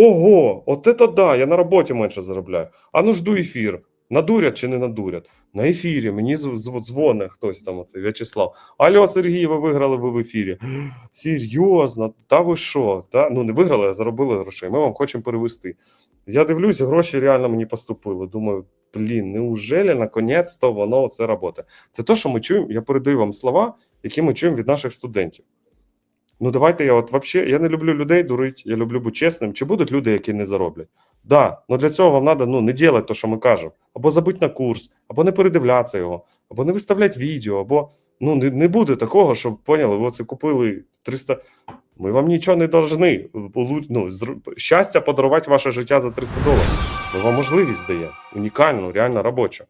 Ого, от це да, я на роботі менше заробляю. А ну жду ефір. Надурять чи не надурять? На ефірі мені зв- зв- дзвоне хтось там, оцей В'ячеслав. Алло, Сергій, ви виграли ви в ефірі. Серйозно, та ви що? Та? Ну не виграли, а заробили грошей. Ми вам хочемо перевести. Я дивлюся, гроші реально мені поступили. Думаю, блін, неужели наконець-то воно це робота? Це те, що ми чуємо. Я передаю вам слова, які ми чуємо від наших студентів. Ну, давайте я от вообще, я не люблю людей дурить, я люблю бути чесним. Чи будуть люди, які не зароблять? Да, але для цього вам треба ну, не робити те, що ми кажемо, або забити на курс, або не передивлятися його, або не виставляти відео, або ну, не, не буде такого, щоб поняли, ви це купили 300. Ми вам нічого не должны. Ну, щастя подарувати ваше життя за 300 доларів. Ми вам можливість даємо. Унікальну, реально робочу.